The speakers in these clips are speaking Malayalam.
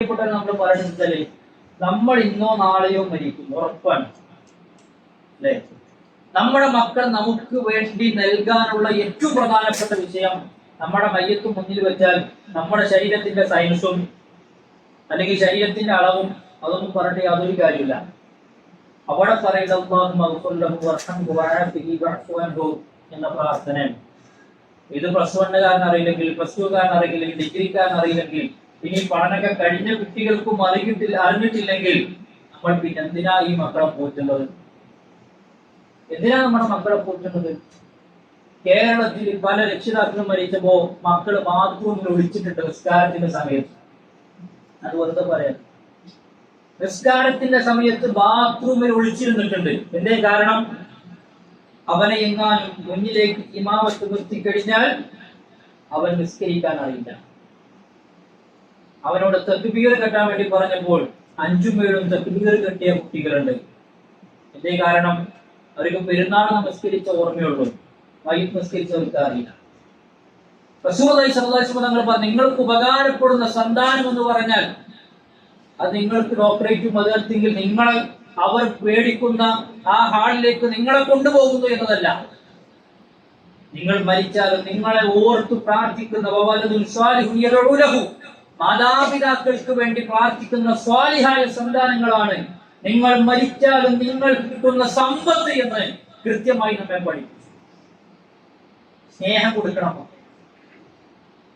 പ്രിയപ്പെട്ടവർ നമ്മൾ പറയുന്നത് നമ്മൾ ഇന്നോ നാളെയോ മരിക്കും ഉറപ്പാണ്. അല്ലേ? നമ്മുടെ മക്കൾ നമുക്ക് വേണ്ടി നൽകാനുള്ള ഏറ്റവും പ്രധാനപ്പെട്ട വിഷയം നമ്മുടെ മയ്യത്ത് മുന്നിൽ വെച്ചാൽ നമ്മുടെ ശരീരത്തിന്റെ സയൻസും അല്ലെങ്കിൽ ശരീരത്തിന്റെ അളവും അതൊന്നും പറഞ്ഞിട്ട് യാതൊരു കാര്യമില്ല അവിടെ പറയുന്നത് എന്ന പ്രാർത്ഥന. ഇത് പ്ലസ് വണ്ണുകാരൻ അറിയില്ലെങ്കിൽ പ്ലസ് ടുക്കാരൻ അറിയില്ലെങ്കിൽ ഡിഗ്രിക്കാരൻ അറിയില്ലെങ്കിൽ ഇനി പഠനമൊക്കെ കഴിഞ്ഞ കുട്ടികൾക്കും അറിയിട്ടില്ല അറിഞ്ഞിട്ടില്ലെങ്കിൽ നമ്മൾ പിന്നെ എന്തിനാ ഈ മക്കളെ പോറ്റുന്നത് എന്തിനാ നമ്മുടെ മക്കളെ പോറ്റുന്നത് കേരളത്തിൽ പല രക്ഷിതാക്കളും മരിച്ചപ്പോ മക്കൾ ബാത്റൂമിൽ ഒളിച്ചിട്ടുണ്ട് നിസ്കാരത്തിന്റെ സമയത്ത്. അത് വെറുതെ പറയാം. നിസ്കാരത്തിന്റെ സമയത്ത് ബാത്റൂമിൽ ഒളിച്ചിരുന്നിട്ടുണ്ട്. എന്തേ കാരണം? അവനെ എങ്ങാനും മുന്നിലേക്ക് ഇമാമത്ത് നിർത്തിക്കഴിഞ്ഞാൽ അവൻ നിസ്കരിക്കാൻ അറിയില്ല അവനോട് തെക്കുബീർ കെട്ടാൻ വേണ്ടി പറഞ്ഞപ്പോൾ അഞ്ചും പേരും തെക്കുബീർ കെട്ടിയ കുട്ടികളുണ്ട്. എന്തേ കാരണം അവർക്ക് പെരുന്നാൾ നമസ്കരിച്ച ഓർമ്മയുള്ളൂ. വൈകിട്ട് നമസ്കരിച്ചവർക്ക് അറിയില്ല. റസൂലായി സല്ലാസ്മ പറഞ്ഞു നിങ്ങൾക്ക് ഉപകാരപ്പെടുന്ന സന്താനം എന്ന് പറഞ്ഞാൽ അത് നിങ്ങൾക്ക് ഡോക്ടറേറ്റും അതിർത്തിങ്കിൽ നിങ്ങൾ അവർ പേടിക്കുന്ന ആ ഹാളിലേക്ക് നിങ്ങളെ കൊണ്ടുപോകുന്നു എന്നതല്ല. നിങ്ങൾ മരിച്ചാലും നിങ്ങളെ ഓർത്തു പ്രാർത്ഥിക്കുന്ന. മാതാപിതാക്കൾക്ക് വേണ്ടി പ്രാർത്ഥിക്കുന്ന സ്വാലിഹായ സന്താനങ്ങളാണ് നിങ്ങൾ മരിച്ചാലും നിങ്ങൾ കിട്ടുന്ന സമ്പത്ത് എന്ന് കൃത്യമായി നമ്മെ പഠിക്കും സ്നേഹം കൊടുക്കണം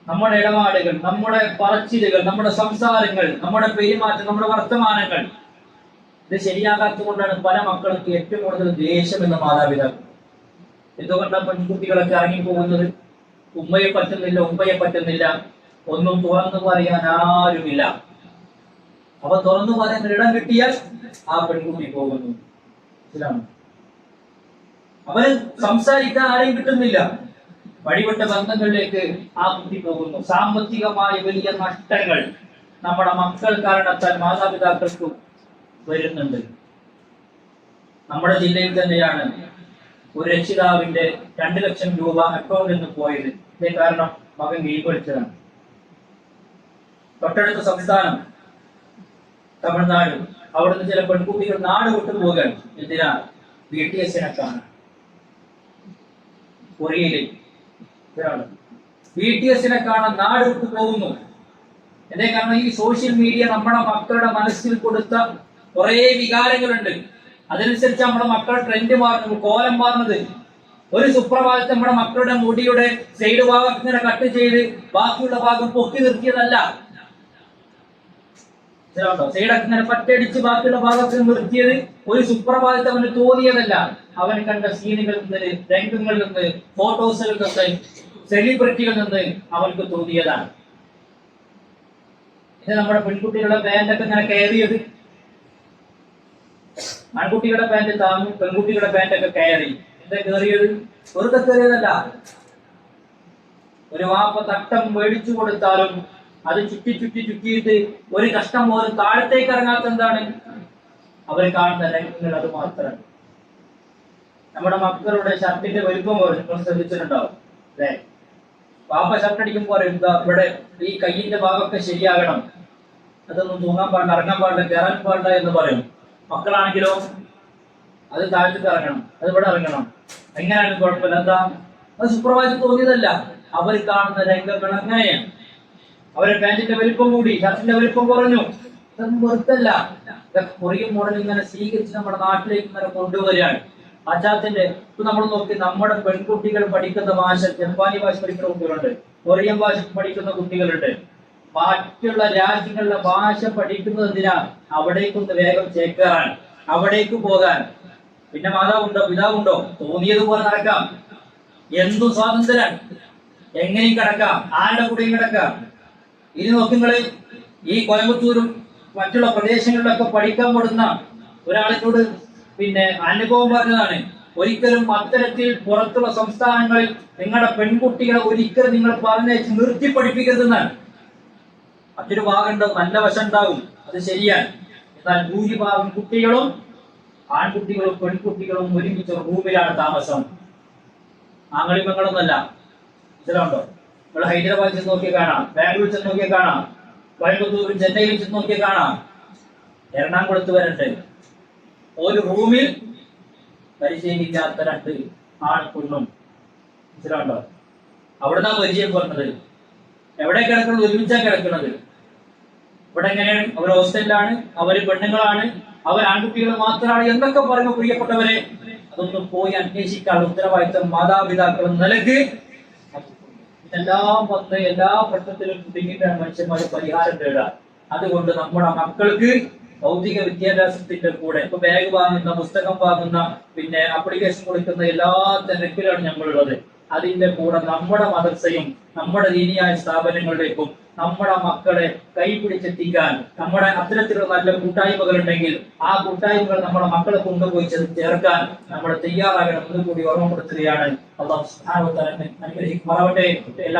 നമ്മുടെ ഇടപാടുകൾ നമ്മുടെ പറച്ചിലുകൾ നമ്മുടെ സംസാരങ്ങൾ നമ്മുടെ പെരുമാറ്റം നമ്മുടെ വർത്തമാനങ്ങൾ ഇത് ശരിയാകാത്തത് കൊണ്ടാണ് പല മക്കൾക്ക് ഏറ്റവും കൂടുതൽ ദേഷ്യം മാതാപിതാക്കൾ. എന്തുകൊണ്ടാണ് പെൺകുട്ടികളൊക്കെ ഇറങ്ങിപ്പോകുന്നത്? ഉമ്മയെ പറ്റുന്നില്ല ഉമ്മയെ പറ്റുന്നില്ല. ഒന്നും തുറന്നു പറയാൻ ആരുമില്ല. അപ്പൊ തുറന്നു പറയാൻ ഇടം കിട്ടിയാൽ ആ പെൺകുട്ടി പോകുന്നു. മനസ്സിലാണോ അവന് സംസാരിക്കാൻ ആരെയും കിട്ടുന്നില്ല. വഴിവിട്ട ബന്ധങ്ങളിലേക്ക് ആ കുട്ടി പോകുന്നു. സാമ്പത്തികമായ വലിയ നഷ്ടങ്ങൾ നമ്മുടെ മക്കൾ കാരണത്താൽ മാതാപിതാക്കൾക്ക് വരുന്നുണ്ട്. നമ്മുടെ ജില്ലയിൽ തന്നെയാണ് ഒരു രക്ഷിതാവിന്റെ രണ്ട് ലക്ഷം രൂപ അക്കൗണ്ടിൽ നിന്ന് പോയത്. ഇതേ കാരണം മകൻ കീഴ്പൊളിച്ചതാണ് തൊട്ടടുത്ത സംസ്ഥാനം തമിഴ്നാട്. അവിടുന്ന് ചില പെൺകുട്ടികൾ നാട് വിട്ടു പോകാൻ എന്തിനാ? ബി ടി എസിനെ കാണാൻ. കൊറിയയിലെ ബി ടി എസിനെ കാണാൻ നാട് വിട്ടു പോകുന്നു. എന്തേ കാരണം? ഈ സോഷ്യൽ മീഡിയ നമ്മുടെ മക്കളുടെ മനസ്സിൽ കൊടുത്ത കുറെ വികാരങ്ങളുണ്ട്. അതനുസരിച്ച് നമ്മുടെ മക്കൾ ട്രെൻഡ് മാറുന്നു കോലം മാറുന്നത്. ഒരു സുപ്രഭാതത്തിൽ നമ്മുടെ മക്കളുടെ മുടിയുടെ സൈഡ് ഭാഗം കട്ട് ചെയ്ത് ബാക്കിയുള്ള ഭാഗം പൊക്കി നിർത്തിയതല്ല. പറ്റടിച്ച് ബാക്കിയുള്ള ഭാഗത്ത് നിർത്തിയത് ഒരു സുപ്രഭാതത്തെ അവന് തോന്നിയതല്ല. അവൻ കണ്ട സീനുകളിൽ നിന്ന് രംഗങ്ങളിൽ നിന്ന് ഫോട്ടോസുകളിൽ നിന്ന് സെലിബ്രിറ്റികളിൽ നിന്ന് അവർക്ക് തോന്നിയതാണ്. ഇത് നമ്മുടെ പെൺകുട്ടികളുടെ പാന്റൊക്കെ ഇങ്ങനെ കയറിയത്. ആൺകുട്ടികളുടെ പാന്റ് താങ്ങും പെൺകുട്ടികളുടെ പാന്റൊക്കെ കയറി. എന്താ കയറിയത്? വെറുതെ കയറിയതല്ല. ഒരു വാപ്പ തട്ടം മേടിച്ചു കൊടുത്താലും അത് ചുറ്റി ചുറ്റി ചുറ്റിയിട്ട് ഒരു കഷ്ടം പോലും താഴത്തേക്ക് ഇറങ്ങാത്ത എന്താണ്? അവർ കാണുന്ന രംഗങ്ങൾ അത് മാത്രമാണ്. നമ്മുടെ മക്കളുടെ ഷർട്ടിന്റെ വലുപ്പം നിങ്ങൾ ശ്രദ്ധിച്ചിട്ടുണ്ടാവും അല്ലേ? പാപ്പ ഷർട്ട് അടിക്കുമ്പോൾ പറയും ഇവിടെ ഈ കയ്യിന്റെ ഭാഗമൊക്കെ ശരിയാകണം. അതൊന്നും തൂങ്ങാൻ പാടില്ല ഇറങ്ങാൻ പാടില്ല കയറാൻ പാടില്ല എന്ന് പറയും. മക്കളാണെങ്കിലോ അത് താഴ്ത്തിട്ട് ഇറങ്ങണം അത് ഇവിടെ ഇറങ്ങണം. എങ്ങനെയാണ് കുഴപ്പമില്ല. എന്താ? അത് സൂപ്പർവൈസർ തോന്നിയതല്ല. അവർ കാണുന്ന രംഗങ്ങൾ അങ്ങനെയാണ്. അവരെ പാന്റിന്റെ വലിപ്പം കൂടി ഷർട്ടിന്റെ വലിപ്പം കുറഞ്ഞു. ഇതൊന്നും വെറുതല്ല ഇതൊക്കെ കൊറിയൻ മോഡൽ ഇങ്ങനെ സ്വീകരിച്ച് നമ്മുടെ നാട്ടിലേക്ക് ഇങ്ങനെ കൊണ്ടുവരികയാണ്. പാശ്ചാത്യന്റെ ഇപ്പൊ നമ്മൾ നോക്കി നമ്മുടെ പെൺകുട്ടികൾ പഠിക്കുന്ന ഭാഷ ജപ്പാനി ഭാഷ പഠിക്കുന്ന കുട്ടികളുണ്ട്. കൊറിയൻ ഭാഷ പഠിക്കുന്ന കുട്ടികളുണ്ട്. മറ്റുള്ള രാജ്യങ്ങളിലെ ഭാഷ പഠിക്കുന്നത് എന്തിനാ? അവിടേക്കൊന്ന് വേഗം ചേക്കേറാൻ അവിടേക്ക് പോകാൻ. പിന്നെ മാതാവുണ്ടോ പിതാവുണ്ടോ? തോന്നിയതുപോലെ നടക്കാം. എന്തു സ്വാതന്ത്ര്യം. എങ്ങനെയും കിടക്കാം. ആരുടെ കൂടെയും കിടക്കാം. ഇനി നോക്കുമ്പോൾ ഈ കോയമ്പത്തൂരും മറ്റുള്ള പ്രദേശങ്ങളിലൊക്കെ പഠിക്കാൻ പെടുന്ന ഒരാളിനോട് പിന്നെ അനുഭവം പറഞ്ഞതാണ്. ഒരിക്കലും അത്തരത്തിൽ പുറത്തുള്ള സംസ്ഥാനങ്ങളിൽ നിങ്ങളുടെ പെൺകുട്ടികളെ ഒരിക്കലും നിങ്ങൾ പറഞ്ഞയച്ച് നിർത്തി പഠിപ്പിക്കരുതെന്നാണ് മറ്റൊരു ഭാഗമുണ്ടാവും നല്ല വശം ഉണ്ടാവും അത് ശരിയാണ്. എന്നാൽ ഭൂരിഭാഗം കുട്ടികളും ആൺകുട്ടികളും പെൺകുട്ടികളും ഒരുമിച്ച് റൂമിലാണ് താമസം. ആങ്ങളിമങ്ങളൊന്നല്ല മനസ്സിലാവുണ്ടോ നമ്മൾ ഹൈദരാബാദിൽ ചെന്ന് നോക്കിയാൽ കാണാം. ബാംഗ്ലൂർ ചെന്ന് നോക്കിയാൽ കാണാം. കോയമ്പത്തൂരും ചെന്നൈയിലും ചെന്ന് നോക്കിയാൽ കാണാം. എറണാകുളത്ത് വരട്ടെ ഒരു റൂമിൽ പരിചയമില്ലാത്ത രണ്ട് പെണ്ണും. മനസ്സിലാണ്ടോ അവിടുന്നാ പരിചയം പറഞ്ഞത്. എവിടെ കിടക്കുന്നത് ഒരുമിച്ചാ കിടക്കുന്നത് ഇവിടെ എങ്ങനെയാണ്? അവർ ഹോസ്റ്റലിലാണ് അവർ പെണ്ണുങ്ങളാണ് അവർ ആൺകുട്ടികൾ മാത്രമാണ് എന്നൊക്കെ പറഞ്ഞു പ്രിയപ്പെട്ടവരെ അതൊന്നും പോയി അന്വേഷിക്കാനുള്ള ഉത്തരവാദിത്തം മാതാപിതാക്കൾ നിലയ്ക്ക് എല്ലാം വന്ന് എല്ലാ പ്രശ്നത്തിലും കുടുങ്ങിയിട്ടാണ് മനുഷ്യന്മാർ പരിഹാരം തേടുക. അതുകൊണ്ട് നമ്മുടെ മക്കൾക്ക് ഭൗതിക വിദ്യാഭ്യാസത്തിന്റെ കൂടെ ഇപ്പൊ ബാഗ് വാങ്ങുന്ന പുസ്തകം വാങ്ങുന്ന പിന്നെ ആപ്ലിക്കേഷൻ കൊടുക്കുന്ന എല്ലാ തിരക്കിലാണ് നമ്മളുള്ളത് അതിന്റെ കൂടെ നമ്മുടെ മദർസയും നമ്മുടെ ദീനിയായ സ്ഥാപനങ്ങളിലേക്കും നമ്മുടെ മക്കളെ കൈപിടിച്ചെത്തിക്കാൻ നമ്മുടെ അത്തരത്തിലുള്ള നല്ല കൂട്ടായ്മകൾ ഉണ്ടെങ്കിൽ ആ കൂട്ടായ്മകൾ നമ്മുടെ മക്കളെ കൊണ്ടുപോയി ചേർക്കാൻ നമ്മൾ തയ്യാറാകണം എന്ന് കൂടി ഓർമ്മപ്പെടുത്തുകയാണ്. അള്ളാഹു എല്ലാ